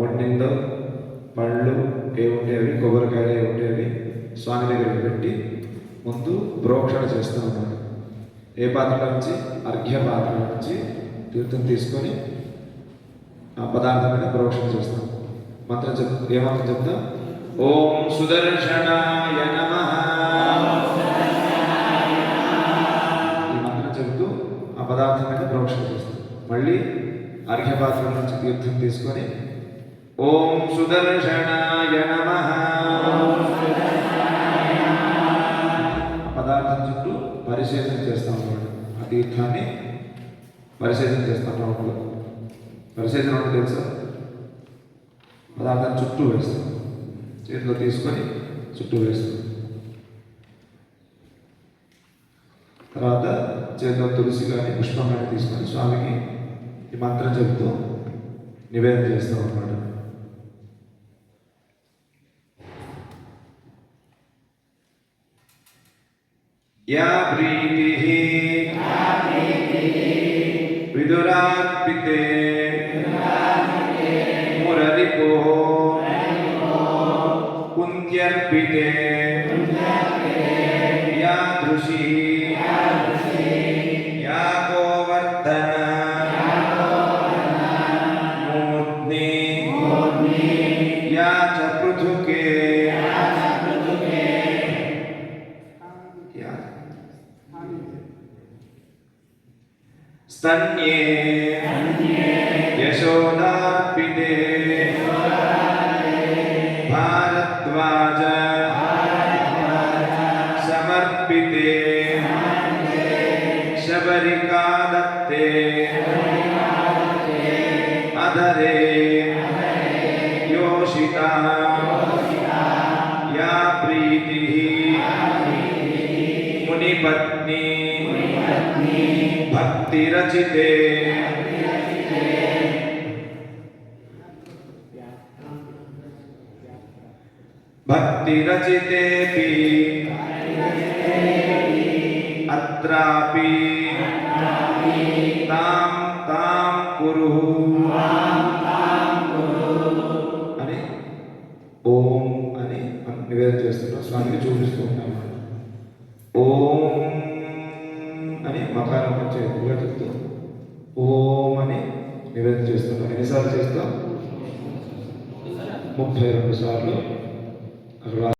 వండిందో పళ్ళు ఏముంటే అవి కొబ్బరికాయలు ఏముంటే స్వామి దగ్గర పెట్టి ముందు ప్రోక్షణ చేస్తూ ఉన్నాడు. ఏ పాత్రలో నుంచి? అర్ఘ్య పాత్ర నుంచి తీర్థం తీసుకొని ఆ పదార్థం మీద ప్రోక్షణ చేస్తాం మంత్రం చెప్ ఏ మంత్రం చెప్తాం? ఓం సుదర్శనాయ నమ. పదార్థమైన పదార్థం ప్రోక్షణ చేస్తాం మళ్ళీ అర్ఘ్యపాత్ర నుంచి తీర్థం తీసుకొని ఓం సుదర్శనాయ నమ. పదార్థం చుట్టూ పరిశీలన చేస్తాం అన్నమాట. ఆ తీర్థాన్ని పరిశీలన చేస్తాం రౌండ్లో పరిశీలన అంటే తెలుసా? పదార్థాన్ని చుట్టూ వేస్తాం. చేతిలో తీసుకొని చుట్టూ వేస్తాం. తర్వాత చేతిలో తులసి కానీ పుష్పం కానీ తీసుకొని స్వామికి ఈ మంత్రం చెబుతూ నివేదన చేస్తాం అన్నమాట యా ప్రీతి విదురార్పితే మురరిపో కుంత్యర్పితే యాదృశీ सन्ये यशोदार्पिते भारद्वाज समर्पिते शबरिकादत्ते अधरे योषिता या प्रीतिः मुनिपत्नी భక్తిరచితే భక్తిరచితేపి అత్రాపి తాం తాం కురు అని ఓం అని మనం నివేదన చేస్తున్నాం స్వామికి చూపిస్తూ ఉంటాం ఓం అని మకారం వచ్చే ఎక్కువగా చెప్తూ ఓం అని నివేదన చేస్తున్నాం ఎన్నిసార్లు చేస్తాం ముప్పై రెండు సార్లు. రా